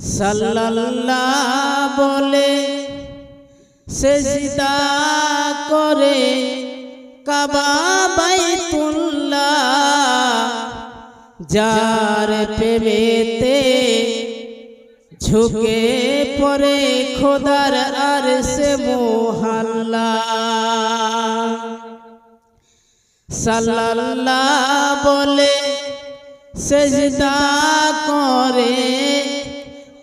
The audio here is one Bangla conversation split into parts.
সাল্লাল্লাহ বলে সেজদা করে কাবা বাইতুল্লাহ। যার প্রেমেতে ঝুঁকে পরে খোদার আর সে মোহাল্লা। সাল্লাল্লাহ বলে সেজদা করে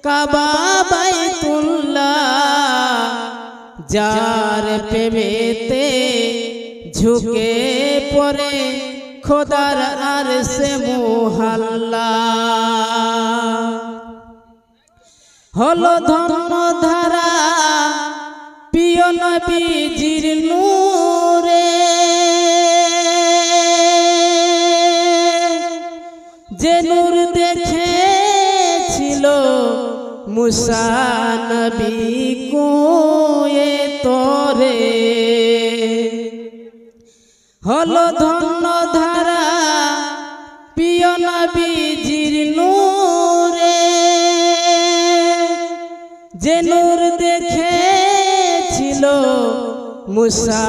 কাবা বাইতুল্লাহ, যার প্রেমেতে ঝুঁকে পরে খোদার আর সে মোহাল্লা হলো ধর্ম ধারা প্রিয় নবীজির নূরে। যে নূর দেখেছিল মুসা নবী কুয়ে তোরে। হলো ধন্য ধারা প্রিয় নবীজির নূরে। যে নূর দেখেছিল মুসা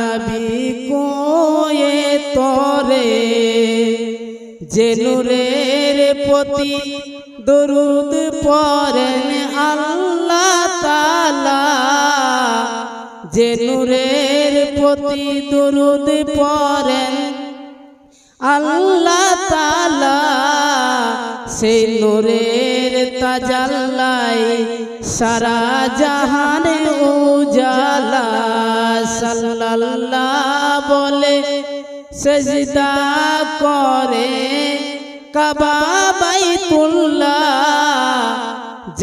নবী কুয়ে তোরে। যে নূরের প্রতি দরুদ পড়েন আল্লাহ তালা যে নূরের প্রতি দরুদ পড়েন আল্লাহ তালা সেই নূরের তাজাল্লাই সারা জাহানে উজালা। সাল্লাল্লাহ বলে সেজদা করে কাবা বাইতুল্লাহ,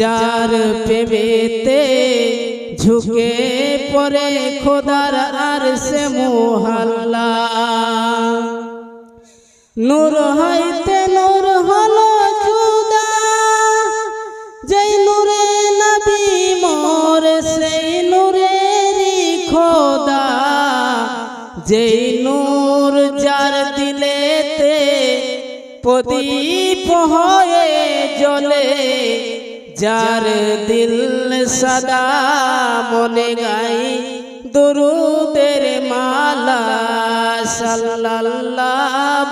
যার পেবেতে ঝুঁকে পরে খোদার আর সে মোহাল্লা নূর হইতে নূর হলো জুদা যেই নূরে নবী মোর, সেই নূরেরই খোদা। যেই নূর যার দিলেতে প্রদীপ হয়ে জলে যার দিল সদা মনে গাই দুরুদের মালা সাল্লাল্লাহ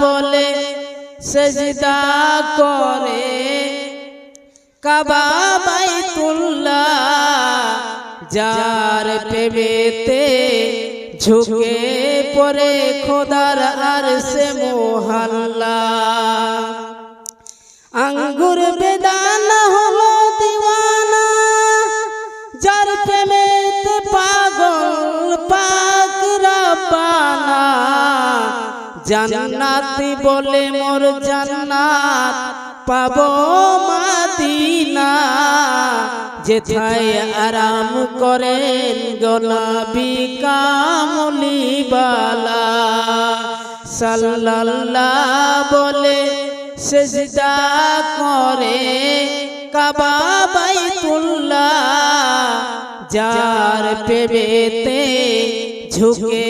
বলে, সেজদা করে। কাবা বাইতুল্লাহ, যার প্রেমেতে ঝুঁকে পরে খোদার আর সে মোহাল্লা। আঙ্গুর বেদানা হলো দিওয়ানা, যার প্রেমেতে পাগল পাক রাব্বানা। জান্নাতি বলে মোর জান্নাত পাব মাদিনা। যেথায় আরাম করেন গলাবি কামলিবালা সাল্লাল্লাহ বলে, সেজদা করে কাবা বাইতুল্লাহ। যার পেবেতে ঝুঁকে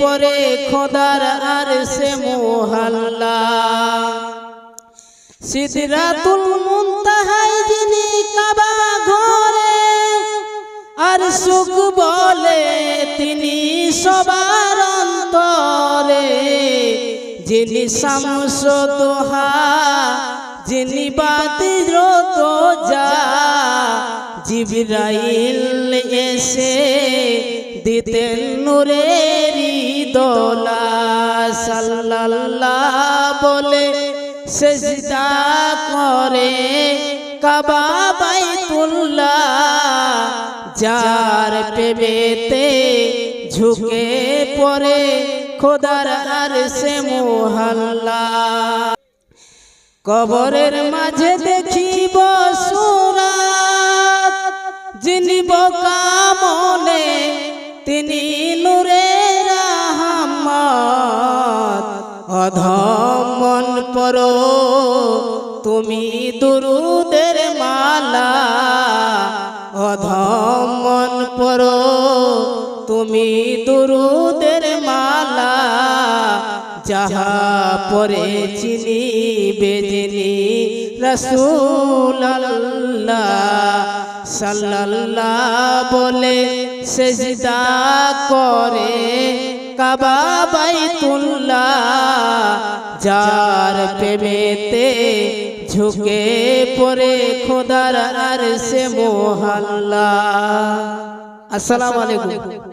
পরে খোদার আর সে মোহাল্লা। সিদরাতুল মুনতাহায় আর সুখ বলে, তিনি সবার অন্তরে। যিনি শামস দোহা যিনি বাতির তো যা জিবরাইল এসে দিতেন নূরেরি দোলা। সাল্লাল্লাহ বলে, সেজদা করে কাবা বাইতুল্লাহ যার পেবেতে ঝুঁকে পরে খোদার আর সে মোহাল্লা। কবরের মাঝে দেখিব সুরাত, যিনি বকামনে, তিনি আহমদ অধমন পর তুমি দুরুদের মালা। অধমন পর তুমি দুরুদের মালা, যাহা পরে চিনি বেদিনী রসুল আল্লাহ সাল্লাল্লাহ বলে সেজদা করে কাবা বাইতুল্লাহ। যার প্রেমেতে ঝুঁকে পড়ে খোদার আর সে মোহাল্লা আসসালামু আলাইকুম